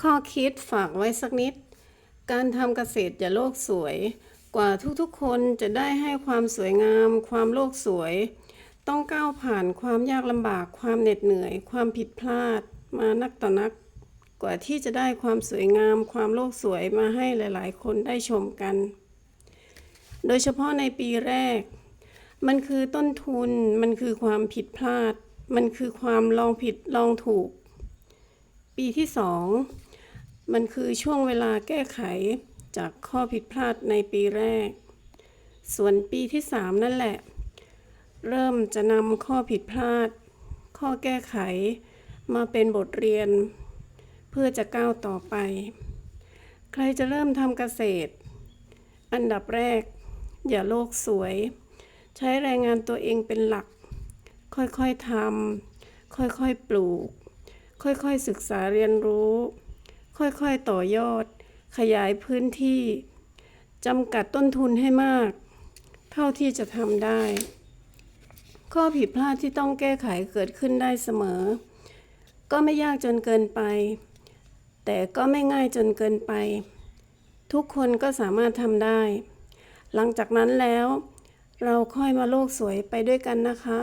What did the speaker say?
ข้อคิดฝากไว้สักนิด การทำเกษตรอย่าโลกสวย กว่าทุกๆคนจะได้ให้ความสวยงาม ความโลกสวย ต้องก้าวผ่านความยากลำบาก ความเหน็ดเหนื่อย ความผิดพลาด มานักต่อนัก กว่าที่จะได้ความสวยงาม ความโลกสวยมาให้หลายๆ คนได้ชมกัน โดยเฉพาะในปีแรก มันคือต้นทุน มันคือความผิดพลาด มันคือความลองผิดลองถูก ปีที่สองมันคือช่วงเวลาแก้ไขจากข้อผิดพลาดในปีแรก ส่วนปีที่สามนั่นแหละ เริ่มจะนำข้อผิดพลาด ข้อแก้ไขมาเป็นบทเรียน เพื่อจะก้าวต่อไป ใครจะเริ่มทำเกษตร อันดับแรก อย่าโลกสวย ใช้แรงงานตัวเองเป็นหลัก ค่อยๆทำค่อยๆปลูก ค่อยๆศึกษาเรียนรู้ ค่อยๆต่อยอด ขยายพื้นที่จำกัดต้นทุนให้มาก เท่าที่จะทำได้ ข้อผิดพลาดที่ต้องแก้ไขเกิดขึ้นได้เสมอ ก็ไม่ยากจนเกินไป แต่ก็ไม่ง่ายจนเกินไป ทุกคนก็สามารถทำได้ หลังจากนั้นแล้ว เราค่อยมาโลกสวยไปด้วยกันนะคะ